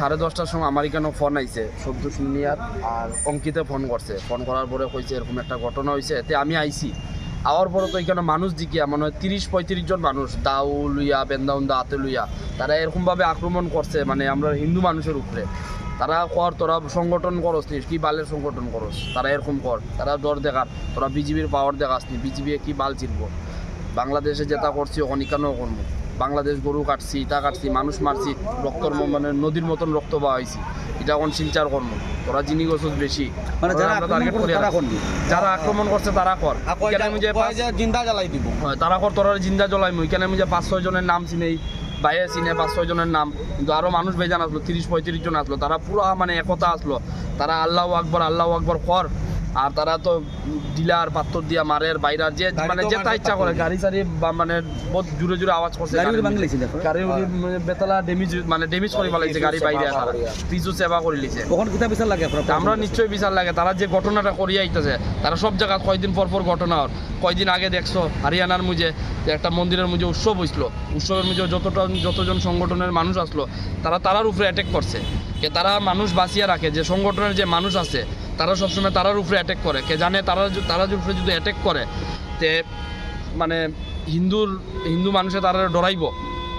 সাড়ে দশটার সময় আমার এখানে ফোন আইছে সন্তোষ মিনিয়ার আর অঙ্কিতে ফোন করছে। ফোন করার পরে কইছে, এরকম একটা ঘটনা হয়েছে এতে আমি আইছি। আওয়ার পরে তো এখানে মানুষ দিকিয়া মনে হয় তিরিশ পঁয়ত্রিশ জন মানুষ, দাউ লুইয়া, বেন্দাউন্দা, হাতে লুইয়া, তারা এরকমভাবে আক্রমণ করছে মানে আমরা হিন্দু মানুষের উপরে। তারা কর, তোরা সংগঠন করস নি, কি বালের সংগঠন করস? তারা এরকম কর, তারা ডর দেখার, তোরা বিজিবির পাওয়ার দেখাস নি বিজিবি কি বাল চিনব বাংলাদেশে যেটা করছি, অনিকানও করব। বাংলাদেশ গরু কাটছি ইটা কাটছি মানুষ মারছি রক্তর মানে নদীর মতন রক্ত বাহাইছি এটা এখন শিলচার কর্ম তোরা জিনি গছত বেশি। মানে যারা আমরা আক্রমণ করছে তারা যারা আক্রমণ করছে তারা কর। আমি যে জিন্দা জ্বালাই দিব? তারা কর তোরা জিন্দা জ্বলাই মুই কেন আমি যে পাঁচ ছয় জনের নাম চিনেই? বাইরে চিনে পাঁচ ছয় জনের নাম। কিন্তু আরও মানুষ বেজান আসলো তিরিশ পঁয়ত্রিশ জন আসলো। তারা পুরো মানে একতা আসলো। তারা আল্লাহ আকবর আল্লাহ আকবর কর। আর তারা তো ডিলার পাত্তর দিয়া মারের বাইরার যে মানে যেটা ইচ্ছা করে গাড়ি সারি বা মানে বহুত জোরে জোরে আওয়াজ করছে গাড়ি গাড়ি মানে বেতলা ডেমেজ মানে ডেমেজ করে ফেলাইছে গাড়ি বাইরে তারা। পিছু সেবা করে লিছে কখন কিতা বিচার লাগে আপনার আমরা নিশ্চয়ই বিচার লাগে। তারা যে ঘটনাটা করিয়া আইতেছে তারা সব জায়গা কয়দিন পর পর ঘটনা হর কয়দিন আগে দেখছ হরিয়ানার মুজে যে একটা মন্দিরের মুজে উৎসব হইছিল। উৎসবের মুজে যতটা যতজন সংগঠনের মানুষ আসলো তারা তারার উপরে অ্যাটেক করছে। তারা মানুষ বাঁচিয়ে রাখে যে সংগঠনের যে মানুষ আছে তারা সবসময় তারার উপরে অ্যাটেক করে। কে জানে তারা তারা উপরে যদি অ্যাটেক করে, তে মানে হিন্দুর, হিন্দু মানুষে তারা ডরাইব।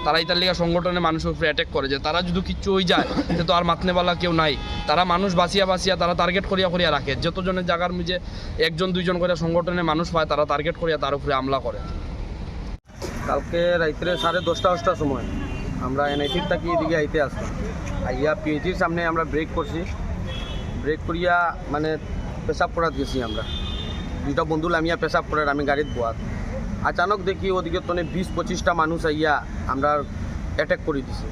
তারা ইতার লিগা সংগঠনের মানুষের উপরে অ্যাটেক করে যে তারা যদি কিচ্ছু হয়ে যায় সে তো আর মাতনেওয়ালা কেউ নাই। তারা মানুষ বাঁচিয়া বাঁচিয়া তারা টার্গেট করিয়া করিয়া রাখে। যতজনের জায়গার মধ্যে একজন, দুইজন করে সংগঠনের মানুষ পায়, তারা টার্গেট করিয়া তার উপরে হামলা করে। কালকে রাত্রে সাড়ে দশটা, দশটার সময় আমরা এনআইটির থাকি, এদিকে আইতে আসলাম। আইয়া পিএইচির সামনে আমরা ব্রেক করছি। ব্রেক করিয়া মানে পেশাব করাত গেছি আমরা। দুইটা বন্ধু লামিয়া পেশাব করার আমি গাড়িত বোয়াত আচানক দেখি ওদিকে তনে বিশ পঁচিশটা মানুষ আইয়া আমরা অ্যাটাক করে দিছে।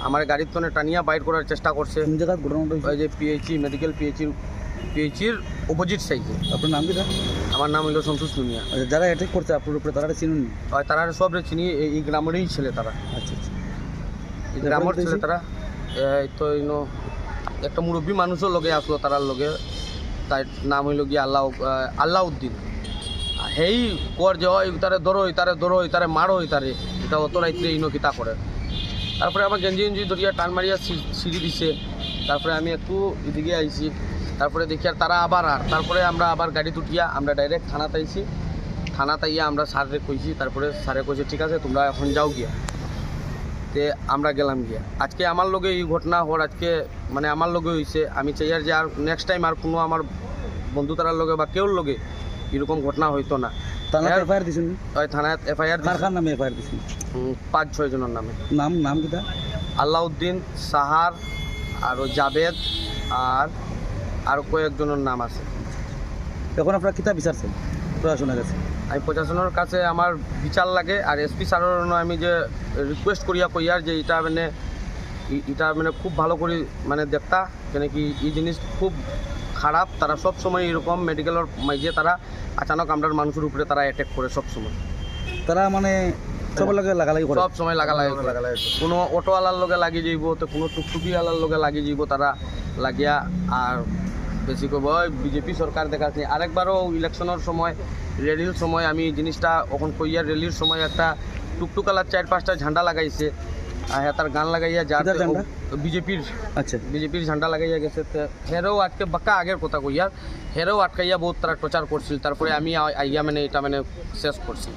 আমার গাড়ির তনে টানিয়া বাইর করার চেষ্টা করছে? ওই যে পিএইচি মেডিকেল পিএইচির পিএইচির অপোজিট সাইডে আপনার নাম কিটা আমার নাম হইল সন্তোষ দুনিয়া আচ্ছা যারা অ্যাটাক করছে আপনার উপরে তারা চিনুন তারা সব চিনি এই- গ্রামেরই ছেলে তারা আচ্ছা আচ্ছা। এই গ্রামের ছেলে তারা এই তো একটা মুরব্বী মানুষও লগে আসলো, তারার লগে। তার নাম হইল গিয়ে আল্লাহ আল্লাহ উদ্দিন হেই কর যে ওই তারে ধরোই তারে ধরোই তারে মারোই তারে। এটা অত রাইতে ইনো কিতা করে। তারপরে আমার গেঞ্জি গেঞ্জি ধরিয়া টান মারিয়া সিঁড়ি দিছে। তারপরে আমি একটু এদিকে আইছি। তারপরে দেখি আর তারা আবার আর। তারপরে আমরা আবার গাড়ি তুটিয়া আমরা ডাইরেক্ট থানাতে আইছি। থানাতে আইয়া আমরা স্যারে কইছি। তারপরে স্যারে কইছে, ঠিক আছে, তোমরা এখন যাও গিয়া। তে আমরা গেলাম গিয়া। আজকে আমার লগে এই ঘটনা হওয়ার আজকে মানে আমার লগে হয়েছে আমি চাই আর যে আর নেক্সট টাইম আর কোনো আমার বন্ধু তারার লগে বা কেউর লগে এরকম ঘটনা হইতো না। থানা হ্যাঁ। এফআইআর দিছেন? ওই থানায় এফআইআর কার কার নামে এফআইআর দিছেন? পাঁচ ছয় জনের নামে। নাম নাম কিটা আল্লাউদ্দিন সাহার আর জাবেদ আর আর কয়েকজনের নাম আছে। এখন আপনারা কিতা বিচারছেন? প্রশাসনের কাছে আমি প্রশাসনের কাছে আমার বিচার লাগে আর এসপি স্যারের আমি যে রিকোয়েস্ট করিয়া কইয়ার যে এটা মানে এটা মানে খুব ভালো করে মানে দেখতা কেন কি এই জিনিস খুব খারাপ। তারা সব সময় এরকম মেডিকেলের মাঝে তারা আচানক আমরা মানুষের উপরে তারা অ্যাটাক করে সব সময়। তারা মানে সবার লগে লাগালাগি করে? সব সময় লাগা লাগে কোনো অটোওয়ালার লগে লাগি যাইব তো কোনো টুকটুকিওয়ালার লগে লাগি যাইব তারা লাগিয়া আর বেশি কব ওই বিজেপি সরকার দেখাচ্ছে। আরেকবারও ইলেকশনের সময় র্যালির সময় আমি জিনিসটা ওখান কইয়া র্যালির সময় একটা টুকটুকালার চার পাঁচটা ঝান্ডা লাগাইছে। আর হ্যাঁ তার গান লাগাইয়া যা বিজেপির আচ্ছা। বিজেপির ঝান্ডা লাগাইয়া গেছে। হেরেও আজকে বাক্কা আগের কথা কইয়ার হেরেও আটকাইয়া বহুত তারা প্রচার করছিল। তারপরে আমি আইয়া মানে এটা মানে শেষ করছি।